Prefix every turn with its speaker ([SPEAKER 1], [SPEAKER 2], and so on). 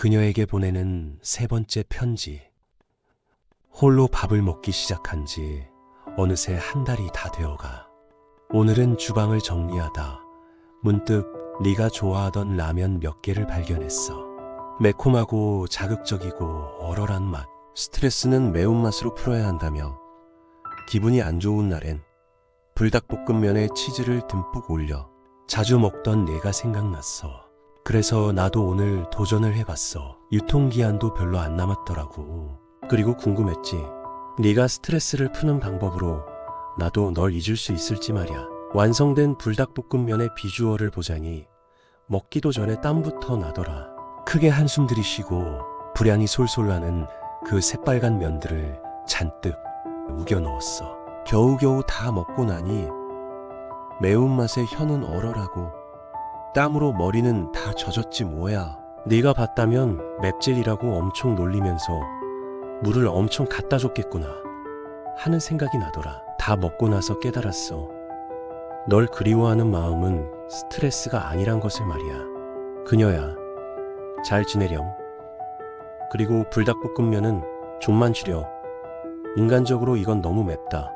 [SPEAKER 1] 그녀에게 보내는 세 번째 편지. 홀로 밥을 먹기 시작한 지 어느새 한 달이 다 되어가. 오늘은 주방을 정리하다 문득 네가 좋아하던 라면 몇 개를 발견했어. 매콤하고 자극적이고 얼얼한 맛. 스트레스는 매운맛으로 풀어야 한다며 기분이 안 좋은 날엔 불닭볶음면에 치즈를 듬뿍 올려 자주 먹던 내가 생각났어. 그래서 나도 오늘 도전을 해봤어. 유통기한도 별로 안 남았더라고. 그리고 궁금했지. 네가 스트레스를 푸는 방법으로 나도 널 잊을 수 있을지 말이야. 완성된 불닭볶음면의 비주얼을 보자니 먹기도 전에 땀부터 나더라. 크게 한숨 들이쉬고 불향이 솔솔 나는 그 새빨간 면들을 잔뜩 우겨 넣었어. 겨우겨우 다 먹고 나니 매운맛에 혀는 얼얼하고 땀으로 머리는 다 젖었지 뭐야. 네가 봤다면 맵찔이라고 엄청 놀리면서 물을 엄청 갖다 줬겠구나 하는 생각이 나더라. 다 먹고 나서 깨달았어. 널 그리워하는 마음은 스트레스가 아니란 것을 말이야. 그녀야, 잘 지내렴. 그리고 불닭볶음면은 좀만 줄여. 인간적으로 이건 너무 맵다.